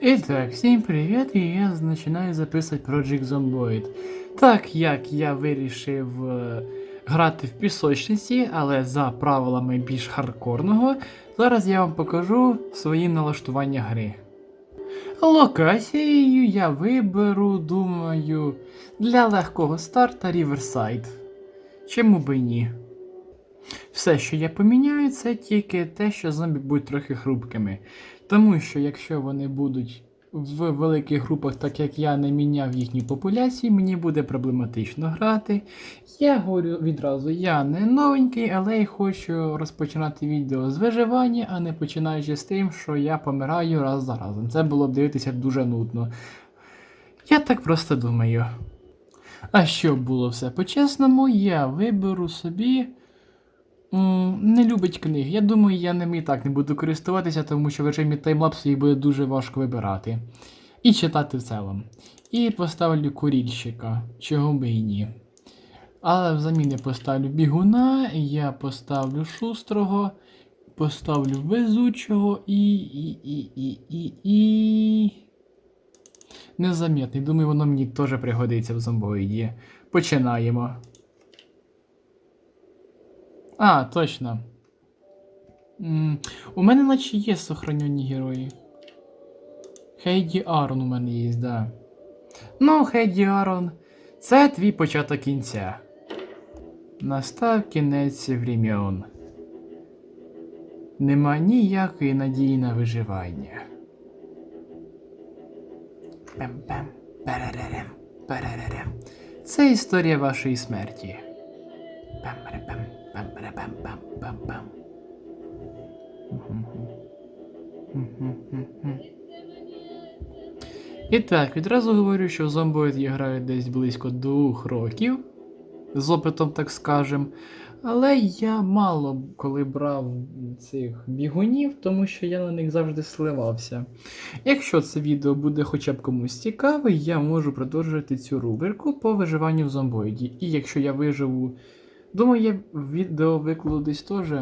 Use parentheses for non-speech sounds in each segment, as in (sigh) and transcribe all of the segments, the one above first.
Итак, всім привіт, і я починаю записувати Project Zomboid. Так як я вирішив е, грати в пісочниці, але за правилами більш хардкорного, зараз я вам покажу свої налаштування гри. Локацією я виберу, думаю, для легкого старта Riverside. Чому би ні? Все, що я поміняю, це тільки те, що зомбі будуть трохи хрупкими. Тому що якщо вони будуть в великих групах, так як я не міняв їхню популяцію, мені буде проблематично грати. Я говорю відразу, я не новенький, але й хочу розпочинати відео з виживання, а не починаючи з тим, що я помираю раз за разом. Це було б дивитися дуже нудно. Я так просто думаю. А щоб було все по-чесному, я виберу собі. Не любить книг. Я думаю, я ними і так не буду користуватися, тому що в режимі таймлапсу їх буде дуже важко вибирати. І читати в цілому. І поставлю курільщика, чого би і ні. Але взамін я поставлю бігуна, я поставлю шустрого, поставлю везучого і. і. і. і. і. і. Незамітний. Думаю, воно мені теж пригодиться в зомбоїді. Починаємо. А, точно. М, у мене наче є сохранені герої. Хейді Арон у мене є, да. Ну, Хейді Арон, це твій початок кінця. Настав кінець времен. Нема ніякої надії на виживання. Пем-пем, переререм, переререм. Це історія вашої смерті. Пем-пем, пем-пем-пем-пем-пем. І так, відразу говорю, що в Zomboid я граю десь близько двох років, з опитом, так скажем. Але я мало коли брав цих бігунів, тому що я на них завжди сливався. Якщо це відео буде хоча б комусь цікаве, я можу продовжувати цю рубрику по виживанню в зомбоїді. І якщо я виживу Думаю, я відео викладу десь теж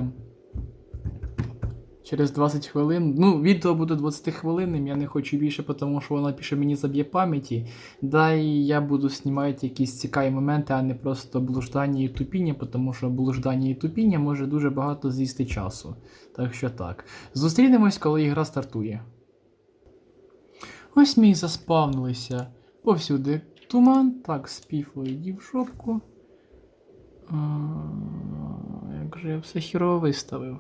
через 20 хвилин. Ну, відео буде 20 хвилинним, я не хочу більше, тому що воно пише мені заб'є пам'яті. Да і я буду знімати якісь цікаві моменти, а не просто блуждання і тупіння, тому що блуждання і тупіння може дуже багато з'їсти часу. Так що так. Зустрінемось, коли ігра стартує. Ось ми і заспавнилися. Повсюди туман, так, спіфло в шопку. А, Як же я все хірово виставив.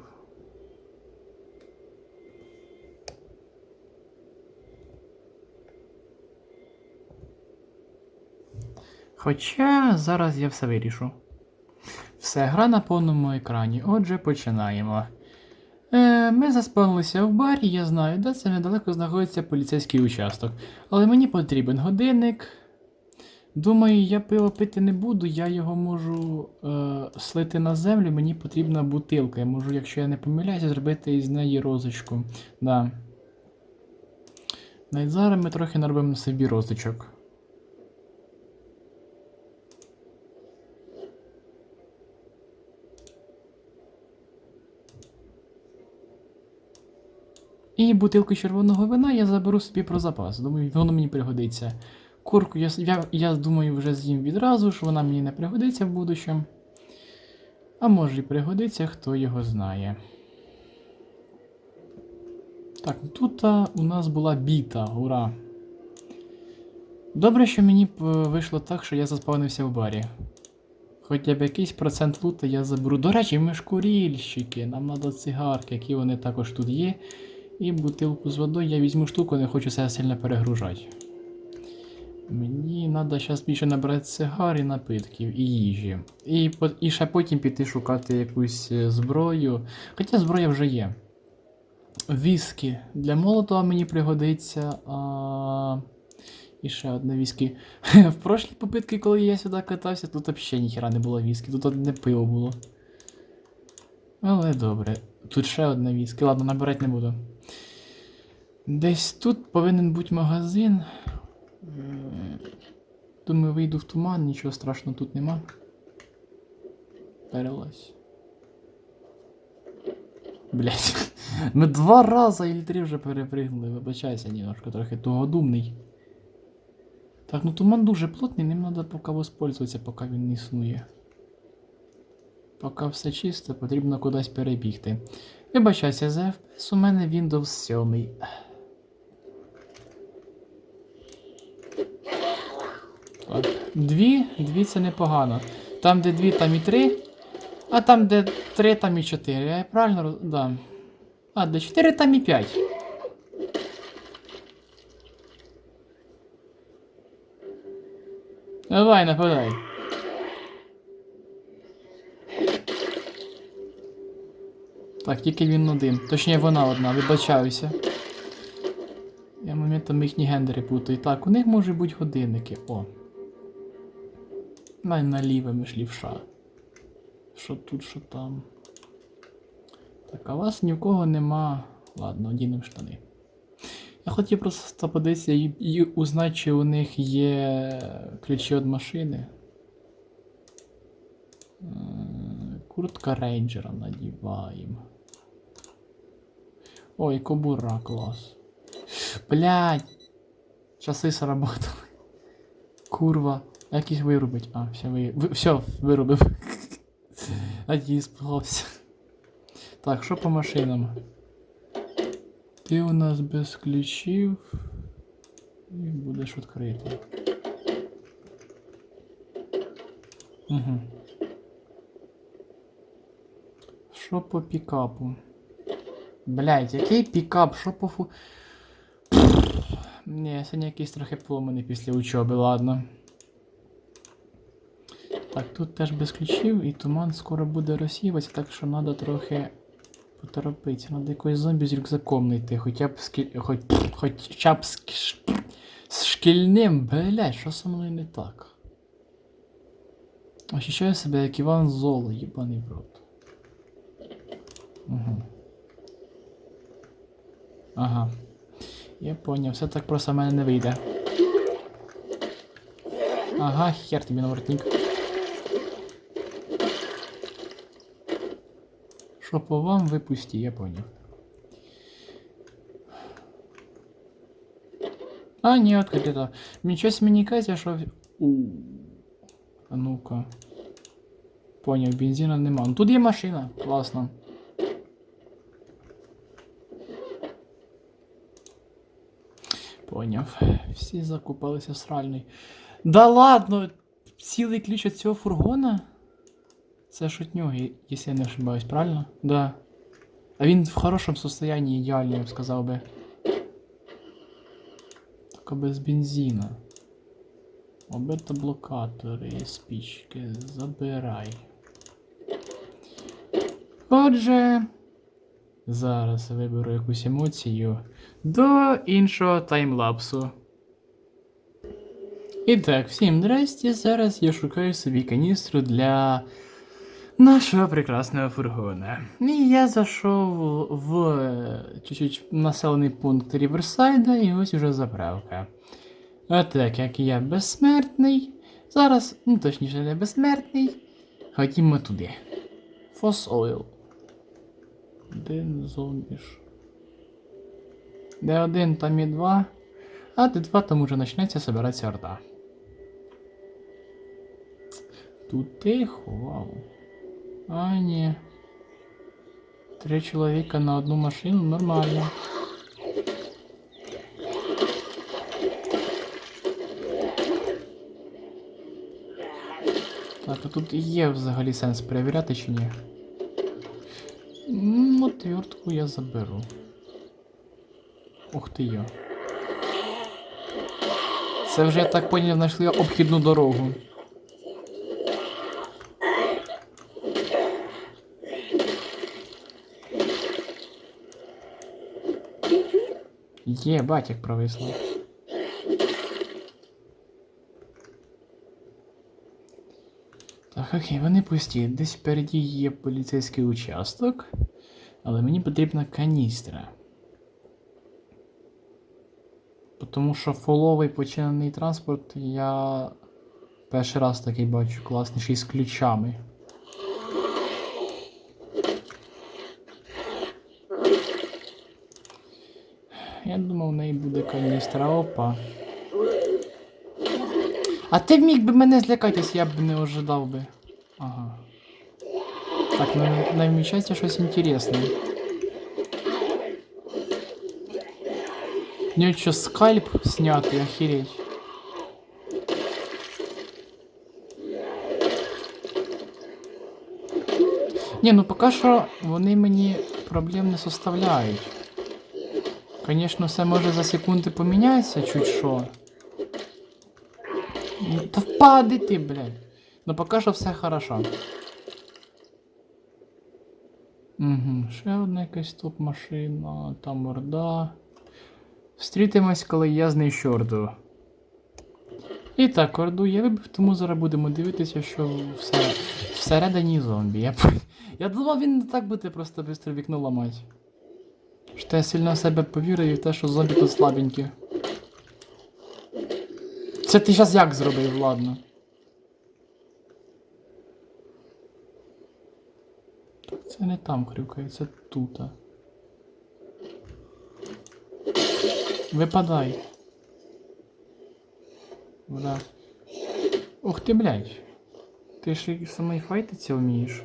Хоча зараз я все вирішу. Все, гра на повному екрані. Отже, починаємо. Е, Ми заспавнилися в барі, я знаю, де це недалеко знаходиться поліцейський участок. Але мені потрібен годинник. Думаю, я пиво пити не буду, я його можу е, слити на землю, мені потрібна бутилка. Я можу, якщо я не помиляюся, зробити із неї розочку. Да. Навіть зараз ми трохи наробимо собі розочок. І бутилку червоного вина я заберу собі про запас. Думаю, воно мені пригодиться. Курку я, я, я думаю, вже з'їм відразу, що вона мені не пригодиться в будущем. А може і пригодиться, хто його знає. Так, тут у нас була біта, ура. Добре, що мені е, вийшло так, що я заспавнився в барі. Хоча б якийсь процент лута я заберу. До речі, ми ж курільщики, нам треба цигарки, які вони також тут є. І бутилку з водою я візьму штуку, не хочу себе сильно перегружати. Мені треба зараз більше набрати цигар і напитків і їжі. І, і ще потім піти шукати якусь е, зброю. Хоча зброя вже є. Віскі. Для молотова мені пригодиться. А... І ще одне віскі. (laughs) В прошлій попитки, коли я сюди катався, тут взагалі ніхера не було віскі, тут одне пиво було. Але добре. Тут ще одне віскі. Ладно, набирати не буду. Десь тут повинен бути магазин. М, Думаю, вийду в туман, нічого страшного тут нема. Перелазь. Блять. (laughs) Ми два рази і три вже перепригнули, вибачайся, немножко трохи тугодумний. Так, ну туман дуже плотний, ним треба поки воспользуватися, поки він не існує. Поки все чисто, потрібно кудись перебігти. Вибачайся за FPS, у мене Windows 7. Так. Дві, дві це непогано. Там, де дві, там і три. А там, де три, там і чотири. Я правильно роз... Да. А, де чотири, там і п'ять. Давай, нападай. Так, тільки він один. Точніше, вона одна, вибачаюся. Я моментом їхні гендери путаю. Так, у них може бути годинники. О. Най наліве між лівша. Що тут, що там. Так, а вас ні в кого нема. Ладно, одінемо штани. Я хотів просто подивитися і, і узнати, чи у них є ключі від машини. Е, Куртка рейнджера надіваємо. Ой, кобура, клас. Блядь. Часи сработали. Курва. Як їх вирубить? А, все, ви... все вирубив. Надій (laughs) спався. Так, що по машинам? Ти у нас без ключів. І будеш відкрити. Угу. Що по пікапу? Блять, який пікап? Що по фу. Ні, сьогодні якийсь трохи поломаний після учоби, ладно. Так, тут теж без ключів і туман скоро буде розсіватися, так що треба трохи поторопитися. Треба якийсь зомбі з рюкзаком знайти, хоча б кі- хоч, хоча б з, з шкільним, блять, що со мною не так? Ощущаю себе як Іван Золо, їбаний в рот. Угу. Ага. Я поняв, все так просто в мене не вийде. Ага, хер тобі на воротник. По вам випусті, я поняв. А, ні, от где-то. Мені щось мені кажеться, що. А ну-ка. Поняв, бензина нема. Ну тут є машина, класно. Поняв. Всі закупалися сральний. Да ладно! Цілий ключ від цього фургона? Це нього, якщо я не ошибаюсь, правильно? Да. А він в хорошому состоянии, ідеально, я б сказав би. Тільки без бензина. Обетоблокатори, спічки, забирай. Отже. Зараз виберу якусь емоцію до іншого таймлапсу. І так, всім здрасті. Зараз я шукаю собі каністру для нашого прекрасного фургона. І я зайшов в чуть-чуть населений пункт Ріверсайда, і ось уже заправка. А так як я безсмертний, зараз, ну точніше не безсмертний, ходімо туди. Фос Ойл. Один зомбіш. Де один, там і два. А де два, там уже почнеться собиратися орда. Тут тихо, вау. А, ні. Три чоловіка на одну машину нормально. Так, а тут є взагалі сенс перевіряти чи ні? М, Отвертку я заберу. Ух ти йо. Це вже, я так поняв, знайшли обхідну дорогу. Є, батяк провисло. Так, окей, вони пусті. Десь впереді є поліцейський участок, але мені потрібна каністра. Тому що фоловий починений транспорт я перший раз такий бачу класніший з ключами. Я думав, в неї буде каністра. Опа. А ти міг би мене злякатись, я б не ожидав би. Ага. Так, ну намічається щось інтересне. У нього що, скальп снятий, охереть. Ні, ну поки що вони мені проблем не составляють. Звісно, все може за секунди поміняється, чуть що. Ну, Та впади ти, блядь. Ну поки що все хорошо. Угу, ще одна якась топ-машина, там орда. Встрітимось, коли я знищу орду. І так, орду я вибив, тому зараз будемо дивитися, що все всередині зомбі. Я, (laughs) я думав, він не так буде просто швидко вікно ламати. Що я сильно в себе повірив і в те, що зомбі тут слабенькі. Це ти зараз як зробив, ладно. Це не там хрюкає, це тут. Випадай. Вона. Ух ти, блядь. Ти ж і самий файтиться вмієш.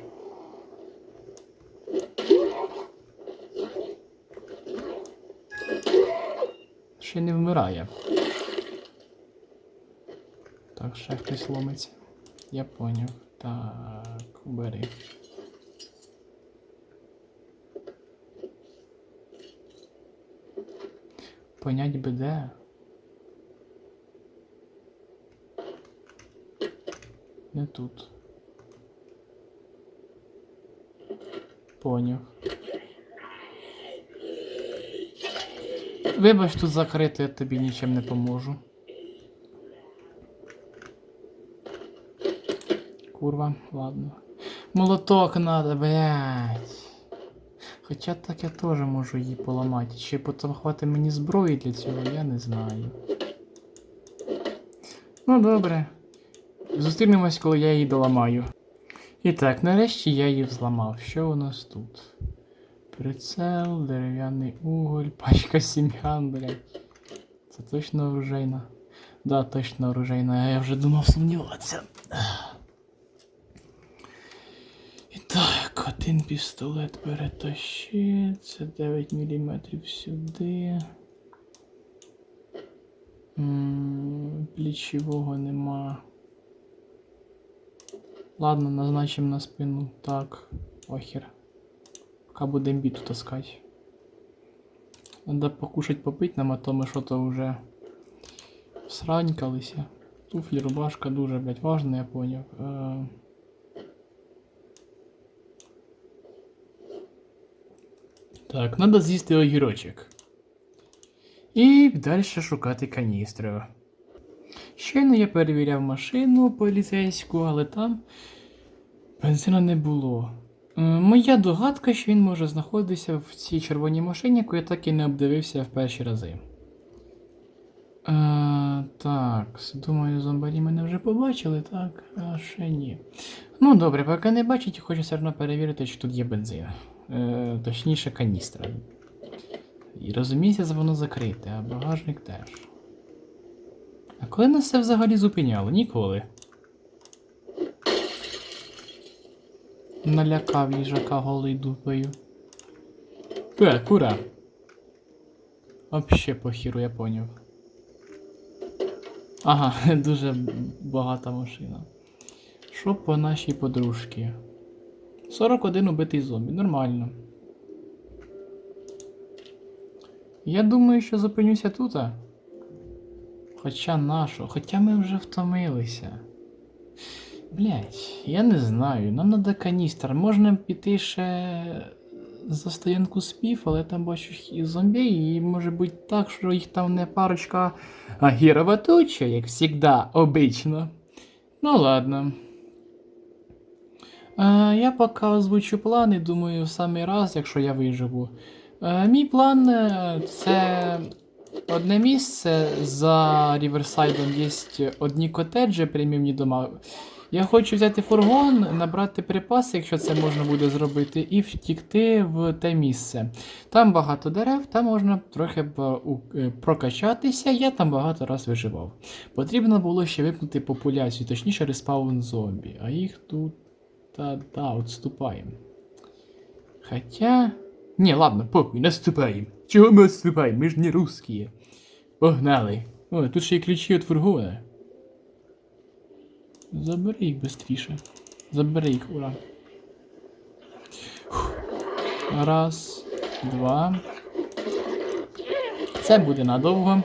Ще не вмирає. Так, ще хтось ломиться. Я поняв. Так, убери. Понять би де. Не тут. Поняв. Вибач, тут закрито, я тобі нічим не поможу. Курва, ладно. Молоток надо, блядь. Хоча так я теж можу її поламати. Чи потім хватить мені зброї для цього, я не знаю. Ну добре. Зустрінемось, коли я її доламаю. І так, нарешті я її взламав. Що у нас тут? Прицел, дерев'яний уголь, (laughs) пачка сім'ян, блядь. Це точно оружейна. Да, точно оружейна, я вже думав сумніватися. І так, один пістолет перетащи. Це 9 мм сюди. Плічового нема. Ладно, назначим на спину. Так, охер. Пока будем биту таскать. Надо покушать попить нам, а то ми що-то вже сранькалися. Туфлі, рубашка дуже, блядь, важно, я поняв. Е... Так, надо з'їсти огірочок. І далі шукати каністру. Щойно я перевіряв машину поліцейську, але там бензина не було. Е, Моя догадка, що він може знаходитися в цій червоній машині, яку я так і не обдивився в перші рази. Е, так, думаю, зомбарі мене вже побачили, так? А ще ні. Ну добре, поки не бачить, хочу все одно перевірити, чи тут є бензин. Е, точніше, каністра. І розуміється, воно закрите, а багажник теж. А коли нас це взагалі зупиняло? Ніколи. Налякав їжака голий дупою. Е, кура. Вообще похіру, я поняв. Ага, (laughs) дуже багата машина. Що по нашій подружці? 41 убитий зомбі, нормально. Я думаю, що зупинюся тут. Хоча нашу, хоча ми вже втомилися. Блять, я не знаю, нам надо каністр. Можна піти ще за стоянку спів, але там бачу і зомбі, і може бути так, що їх там не парочка, а гірова туча, як завжди, обично. Ну ладно. Е, я поки озвучу плани, думаю, в самий раз, якщо я виживу. Е, мій план е, це одне місце за Ріверсайдом є одні котеджі, прямівні дома. Я хочу взяти фургон, набрати припаси, якщо це можна буде зробити, і втікти в те місце. Там багато дерев, там можна трохи е, прокачатися, я там багато раз виживав. Потрібно було ще випнути популяцію, точніше респаун зомбі, а їх тут. Та да, отступаємо. Хоча. Ні, ладно, похуй, наступаємо. Чого ми отступаємо? Ми ж не русські. Погнали. О, тут ще й ключі від фургона. Забери їх быстріше. Забери їх, ура. Раз, два. Це буде надовго.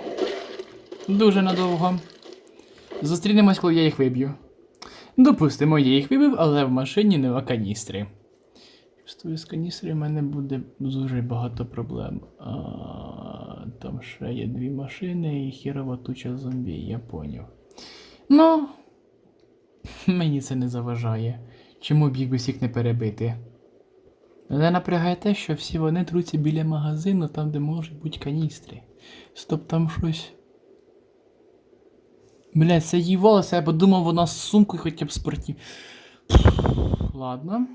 Дуже надовго. Зустрінемось, коли я їх виб'ю. Допустимо, я їх вибив, але в машині нема каністри. З з каністри в мене буде дуже багато проблем. А, там ще є дві машини і хірова туча зомбі, я поняв. Ну, (laughs) мені це не заважає. Чому б їх би всіх не перебити? Мене напрягає те, що всі вони труться біля магазину, там, де можуть бути каністри. Стоп, там щось. Блять, це її волосся, я подумав, вона з сумкою хоча б спортів. Ладно.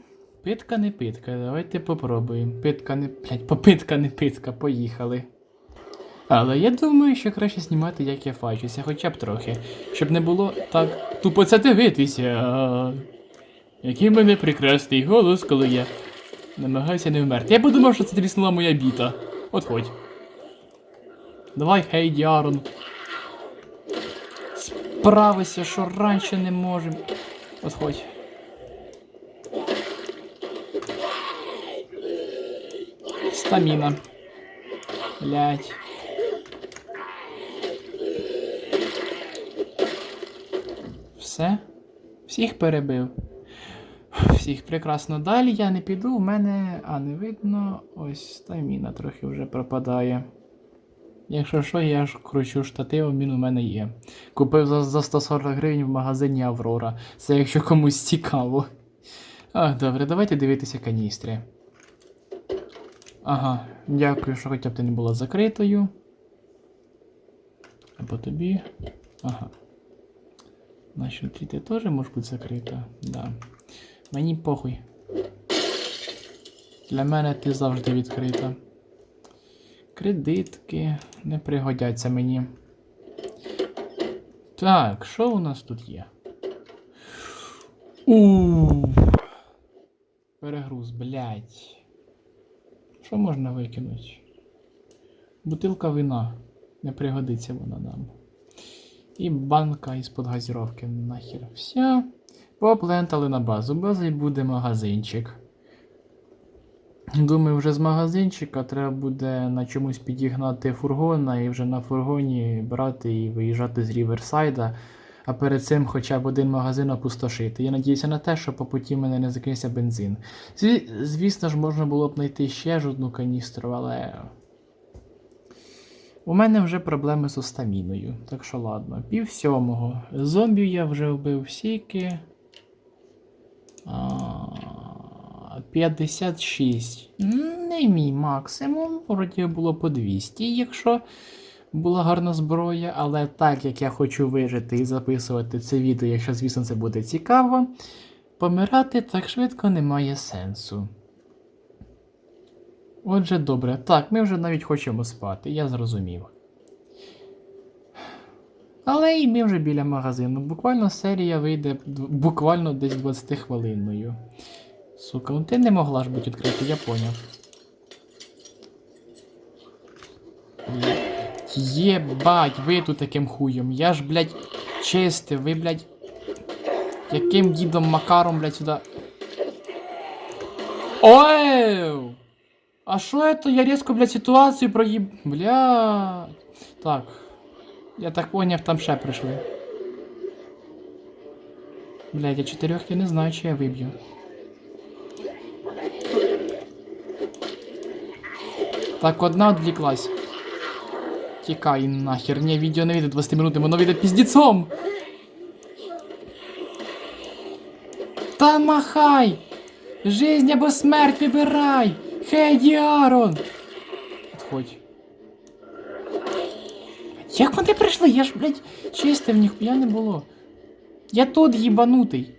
Питка не питка, давайте попробуємо. Питка не. Блять, попитка не питка, поїхали. Але я думаю, що краще знімати, як я фачуся, хоча б трохи. Щоб не було так тупо це дивитися. Який мене прекрасний голос, коли я намагаюся не вмерти. Я подумав, що це тріснула моя біта. От хоть. Давай, хей, Діарон. Справися, що раніше не можем. От хоть. Стаміна. Блять. Все? Всіх перебив. Всіх прекрасно. Далі я не піду, в мене. А, не видно. Ось стаміна трохи вже пропадає. Якщо що, я ж кручу штативом, він у мене є. Купив за, за 140 гривень в магазині Аврора. Це якщо комусь цікаво. А, добре, давайте дивитися каністри. Ага, дякую, що хоча б ти не була закритою. Або тобі. Ага. Значить, ти, ти теж можеш бути закрита? Да. Мені похуй. Для мене ти завжди відкрита. Кредитки не пригодяться мені. Так, що у нас тут є? У. Перегруз, блядь. Що можна викинути? Бутилка вина. Не пригодиться вона нам. І банка із-под газіровки. Нахер. Все. Поплентали на базу. Базі буде магазинчик. Думаю, вже з магазинчика треба буде на чомусь підігнати фургона і вже на фургоні брати і виїжджати з Ріверсайда. А перед цим хоча б один магазин опустошити. Я надіюся на те, що по путі мене не закінчиться бензин. Зві- Звісно ж, можна було б знайти ще ж одну каністру, але. У мене вже проблеми з остаміною, так що ладно. Пів сьомого. Зомбів я вже вбив всіки. 56. Не мій максимум. Вроді було по 200, якщо була гарна зброя, але так як я хочу вижити і записувати це відео, якщо, звісно, це буде цікаво, помирати так швидко немає сенсу. Отже, добре. Так, ми вже навіть хочемо спати, я зрозумів. Але і ми вже біля магазину. Буквально серія вийде буквально десь 20 хвилинною. Сука, ну ти не могла ж бути відкрита, я поняв. Єбать, ви тут таким хуєм. Я ж, блядь, чистив, ви, блядь. Яким дідом Макаром, блядь, сюди. Ой! А що это? Я резко, блядь, ситуацію проїб... Блядь. Так. Я так поняв, там ще прийшли. Блядь, я чотирьох я не знаю, чи я виб'ю. Так, одна відвлеклась. Тікай нахер. Ні, відео не вийде 20 минут, воно вийде піздецом. Та махай! Жизнь або смерть вибирай! Гей, Діарон! Отходь. Як вони прийшли? Я ж, блядь, них ніхуя не було. Я тут їбанутий.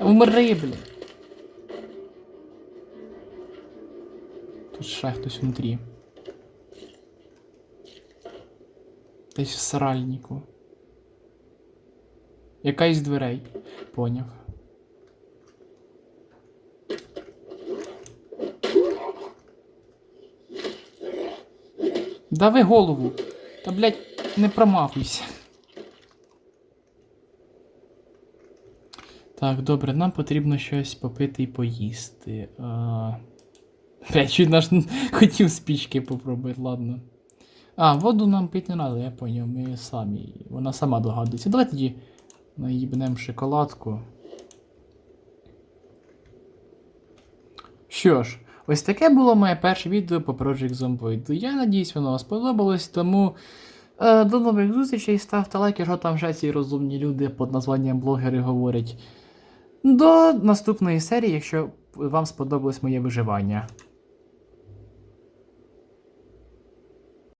Умри, блядь. Тут ще хтось внутрі. Десь в саральнику. із дверей. Поняв. Дави голову. Та, блядь, не промахуйся. Так, добре, нам потрібно щось попити і поїсти. А... Блядь, чуть наш хотів спічки попробувати, ладно. А, воду нам пити не треба, я поняв, ми самі. Вона сама догадується. Давай тоді наїбнемо шоколадку. Що ж, ось таке було моє перше відео по Project Zomboid. Я надіюсь, воно вам сподобалось, тому е, до нових зустрічей, ставте лайки, що там вже ці розумні люди під названням блогери говорять. До наступної серії, якщо вам сподобалось моє виживання.